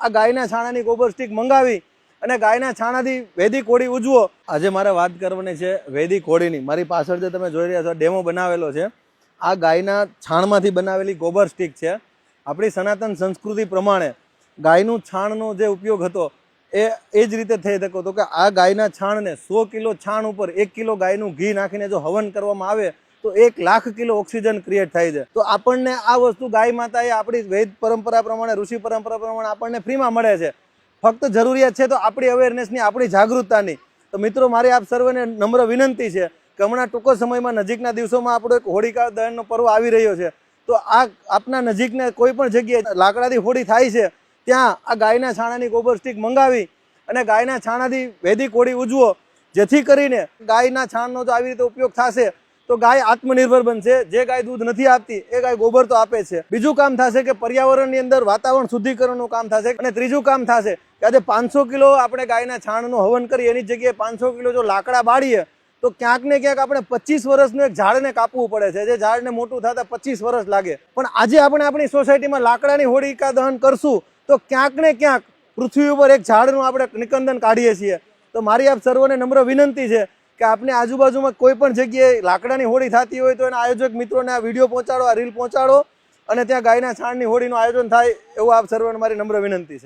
આ ગાયના છાણાની ગોબર સ્ટીક મંગાવી અને ગાયના છાણાથી વેદી કોળી ઉજવો. આજે મારે વાત કરવાની છે વેદી કોળીની મારી પાછળ જે તમે જોઈ રહ્યા છો ડેમો બનાવેલો છે. આ ગાયના છાણમાંથી બનાવેલી ગોબર સ્ટીક છે. આપણી સનાતન સંસ્કૃતિ પ્રમાણે ગાયનું છાણનો જે ઉપયોગ હતો, એ એ જ રીતે થઈ શકો તો કે આ ગાયના છાણને સો કિલો છાણ ઉપર એક કિલો ગાયનું ઘી નાખીને જો હવન કરવામાં આવે તો એક લાખ કિલો ઓક્સિજન ક્રિએટ થાય છે. તો આપણને આ વસ્તુ ગાય માતા એ આપણી વૈદ પરંપરા પ્રમાણે, ઋષિ પરંપરા પ્રમાણે આપણને ફ્રીમાં મળે છે. ફક્ત જરૂરિયાત છે તો આપણી અવેરનેસની આપણી જાગૃતતાની. તો મિત્રો, મારી આપ સર્વેને નમ્ર વિનંતી છે કે હમણાં ટૂંકો સમયમાં નજીકના દિવસોમાં આપણો એક હોળિકા દહનનો પર્વ આવી રહ્યો છે. તો આ આપના નજીકને કોઈ પણ જગ્યાએ લાકડાથી હોળી થાય છે, ત્યાં આ ગાયના છાણાની ગોબર સ્ટીક મંગાવી અને ગાયના છાણાથી વૈદિક હોળી ઉજવો. જેથી કરીને ગાયના છાણનો જો આવી રીતે ઉપયોગ થશે. તો ગાય આત્મનિર્ભર બનશે. જે ગાય દૂધ નથી આપતી, એ ગાય ગોબર તો આપે છે. બીજું કામ થશે કે પર્યાવરણની અંદર વાતાવરણ શુદ્ધિકરણનું કામ થશે. અને ત્રીજું કામ થશે કે આજે પાંચસો કિલો આપણે ગાયના છાણનું હવન કરીએ, એની જગ્યાએ પાંચસો કિલો જો લાકડા બાળીએ, તો ક્યાંક ને ક્યાંક આપણે પચીસ વર્ષનું એક ઝાડને કાપવું પડે છે. જે ઝાડને મોટું થતા પચીસ વર્ષ લાગે. પણ આજે આપણે આપણી સોસાયટીમાં લાકડાની હોળીકા દહન કરશું, તો ક્યાંક ને ક્યાંક પૃથ્વી ઉપર એક ઝાડનું આપણે નિકંદન કાઢીએ છીએ. તો મારી આપ સર્વને નમ્ર વિનંતી છે કે આપની આજુબાજુમાં કોઈ પણ જગ્યાએ લાકડાની હોળી થતી હોય તો એના આયોજક મિત્રોને આ વીડિયો પહોંચાડો, આ રીલ પહોંચાડો અને ત્યાં ગાયના છાણની હોળીનું આયોજન થાય એવું આપ સર્વને મારી નમ્ર વિનંતી છે.